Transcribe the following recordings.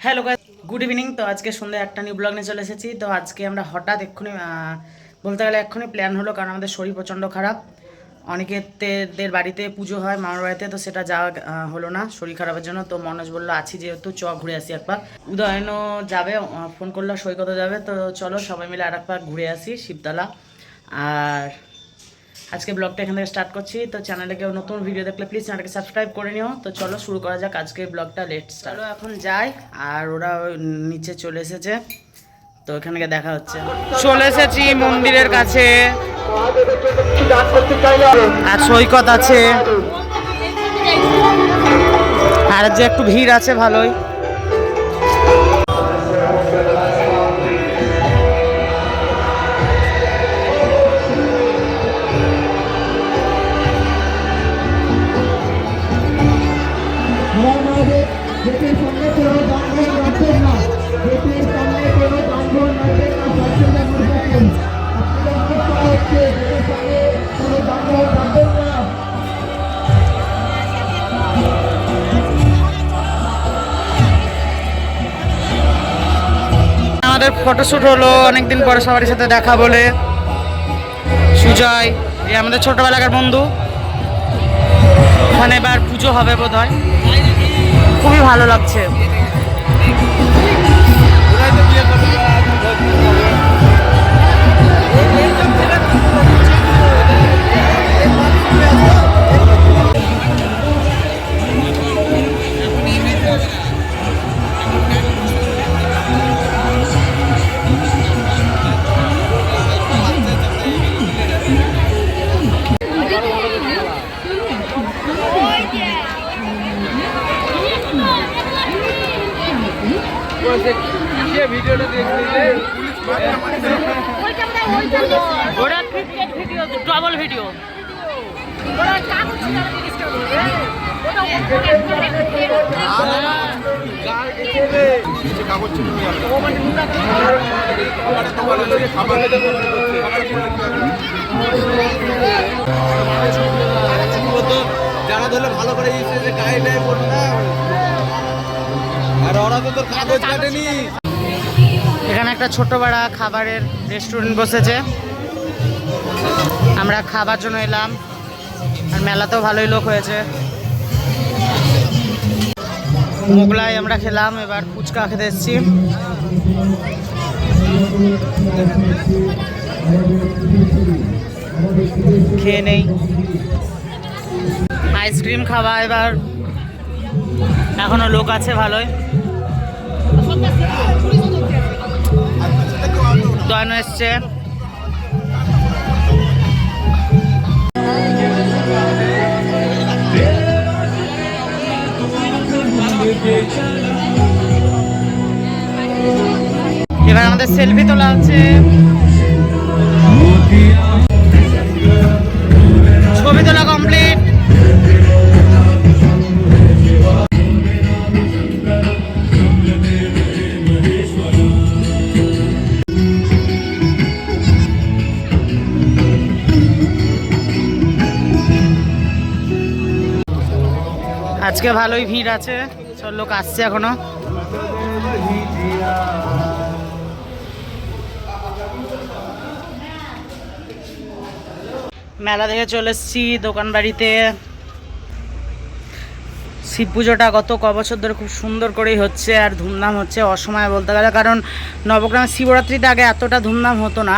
Hello guys good evening তো আজকে সন্ধ্যে একটা নিউ ব্লগ নিয়ে চলে এসেছি। তো আজকে আমরা হঠাৎ এক্ষুনি বলতে গেলে এক্ষুনি প্ল্যান হলো কারণ আমাদের শরীর প্রচণ্ড খারাপ। অনেকেদের বাড়িতে পুজো হয় মামার বাড়িতে, তো সেটা যাওয়া হলো না শরীর খারাপের জন্য। তো মনোজ বলল, আছি যেহেতু, চ, ঘুরে আসি একবার। উদয়নও যাবে ফোন করল সৈকতও যাবে। তো চলো সবাই মিলে আর একবার ঘুরে আসি শিবতলা। আর আজকে ব্লগটা এখান থেকে স্টার্ট করছি। তো চ্যানেলে কেউ নতুন ভিডিও দেখলে প্লিজ চ্যানেলটাকে সাবস্ক্রাইব করে নিও। তো চলো শুরু করা যাক আজকে ব্লগটা লেট চলো এখন যাই আর ওরা নিচে চলে এসেছে। তো এখানে দেখা হচ্ছে। চলে এসেছি মন্দিরের কাছে। আর সৈকত আছে। আর যে একটু ভিড় আছে ভালোই। আমাদের ফটোশ্যুট হলো, অনেকদিন পরে সবারই সাথে দেখা বলে। সুজয়, এই আমাদের ছোটবেলাকার বন্ধু। ওখানে এবার পুজো হবে বোধ হয় খুবই ভালো লাগছে। ওরা ক্রিকেট ভিডিও ডবল ভিডিও যারা ধরলে ভালো করে গায়ে টায়ে পড়বে না এখানে একটা ছোট বড়া খাবারের রেস্টুরেন্ট বসেছে। আমরা খাবার জন্য এলাম। আর মেলাতেও ভালোই লোক হয়েছে। মোগলাই আমরা খেলাম এবার ফুচকা খেতে এসেছি। খেয়ে নেই। আইসক্রিম খাওয়া এবার। এখনও লোক আছে ভালোই। এসছে। এবার আমাদের সেলফি তোলা হচ্ছে। ছবি তোলা কমপ্লিট আজকে ভালোই ভিড় আছে। সব লোক আসছে এখনও। মেলা দেখে চলে এসছি দোকান বাড়িতে। শিব পুজোটা গত ক বছর ধরে খুব সুন্দর করেই হচ্ছে আর ধুমধাম হচ্ছে অসময়ে বলতে গেলে, কারণ নবগ্রাম শিবরাত্রিতে আগে এতটা ধুমধাম হতো না।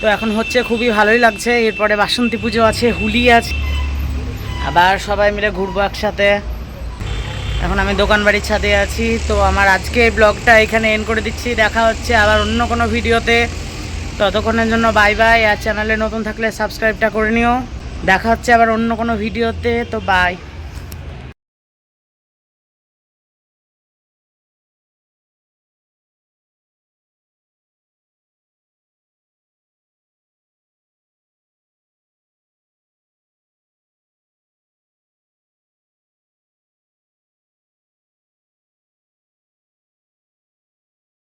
তো এখন হচ্ছে খুবই ভালোই লাগছে। এরপরে বাসন্তী পুজো আছে, হুলি আছে। আবার সবাই মিলে ঘুরবো একসাথে। এখন আমি দোকান বাড়ির ছাদে আছি, তো আমার আজকে ব্লগটা এখানে এন করে দিচ্ছি। দেখা হচ্ছে আবার অন্য কোনো ভিডিওতে। ততক্ষণের জন্য বাই বাই আর চ্যানেলে নতুন থাকলে সাবস্ক্রাইবটা করে নিও। দেখা হচ্ছে আবার অন্য কোনো ভিডিওতে, তো বাই